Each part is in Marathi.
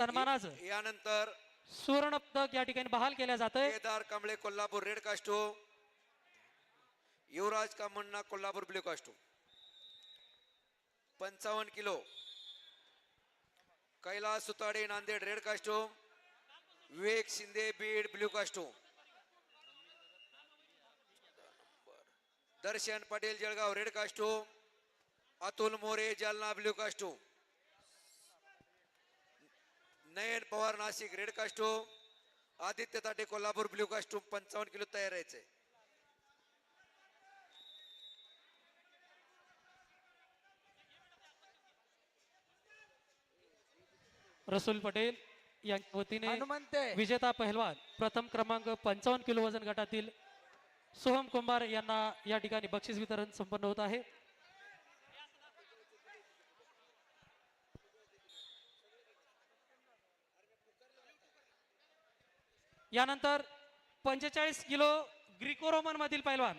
सन्मानाचं यानंतर सुवर्ण पदक या ठिकाणी बहाल केल्या जातंय. Kedar Kamble Kolhapur red costume. Yuvraj Kamanna Kolhapur blue costume. पंचावन्न kilo. Kailas Sutade Nanded red costume. Vivek Shinde Beed blue costume. Darshan Patil Jalgaon red costume. Atul More Jalna blue costume. Nayan Pawar Nashik red costume Aditya Tate Kolhapur blue costume पंचावन्न किलो तयार राहायचंय रसूल पटेल यांच्या वतीने हनुमंते विजेता पहलवान प्रथम क्रमांक पंचावन्न किलो वजन गटातील सोहम कुंभार यांना या ठिकाणी बक्षीस वितरण संपन्न होत आहे. यानंतर पंचेचाळीस किलो ग्रीको रोमन मधील पैलवान.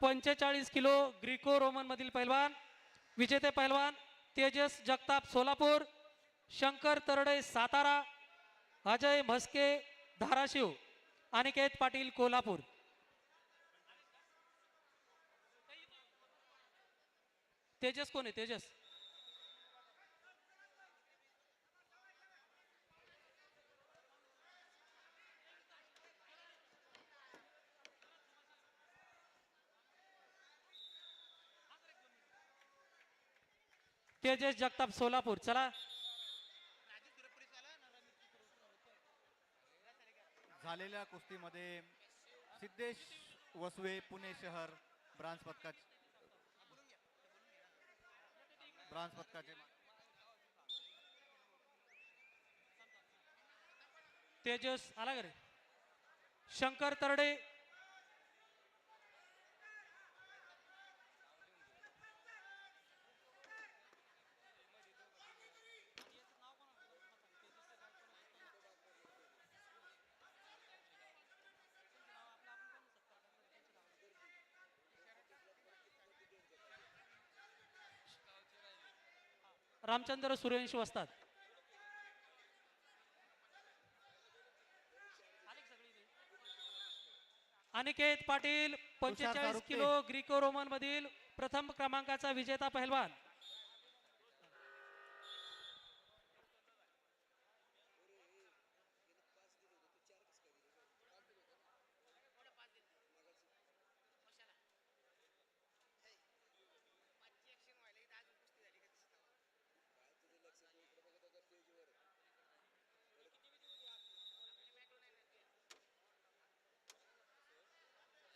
पंचेचाळीस किलो ग्रीको रोमन मधील पैलवान विजेते पैलवान तेजस जगताप सोलापूर शंकर तरडे सातारा अजय म्हस्के धाराशिव अनिकेत पाटील कोल्हापूर. तेजस कोण आहे? तेजस. तेजस जगताप सोलापूर चला. झालेल्या कुस्तीमध्ये सिद्धेश वसवे पुणे शहर ब्रांच पदकाचे ब्रांच पदकाचे तेजस आला का रे शंकर तरडे रामचंद्र सूर्यवंशी वसतात अनिकेत पाटील पंचेचाळीस. किलो ग्रिको रोमन मधील प्रथम क्रमांकाचा विजेता पहलवान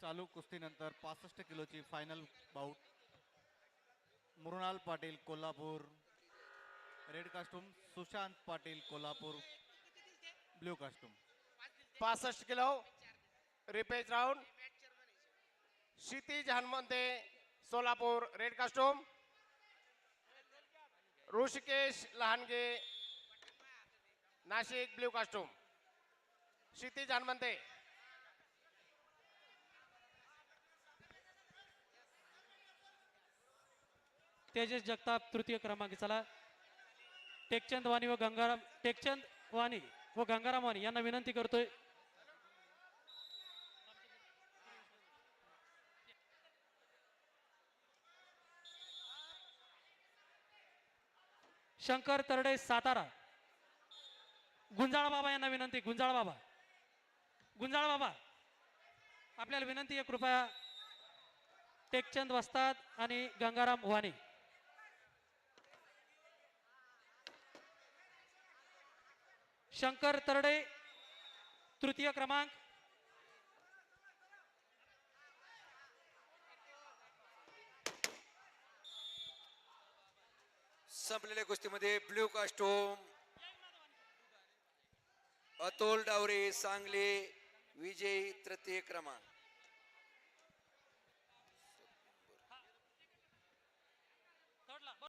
चालू कुस्तीनंतर पासष्ट किलोची final bout Mrunal Patil Kolhapur. Red costume Sushant Patil Kolhapur. Blue costume पासष्ट kilo. Repechage round Kshitij Hanumante Solapur. Red costume Rushikesh Lahange. Nashik blue costume Kshitij Hanumante. Tejas Jagtap तृतीय क्रमांक चला. टेकचंद वाणी व गंगाराम टेकचंद वाणी व गंगाराम वाणी यांना विनंती करतोय. शंकर तरडे सातारा. गुंजाळ बाबा यांना विनंती गुंजाळ बाबा गुंजाळ बाबा आपल्याला विनंती आहे कृपया टेकचंद वस्ताद आणि गंगाराम वाणी. शंकर तरडे तृतीय क्रमांक. संपलेल्या गोष्टीमध्ये ब्ल्यू कास्टोम अतोल डावरे सांगली विजयी तृतीय क्रमांक.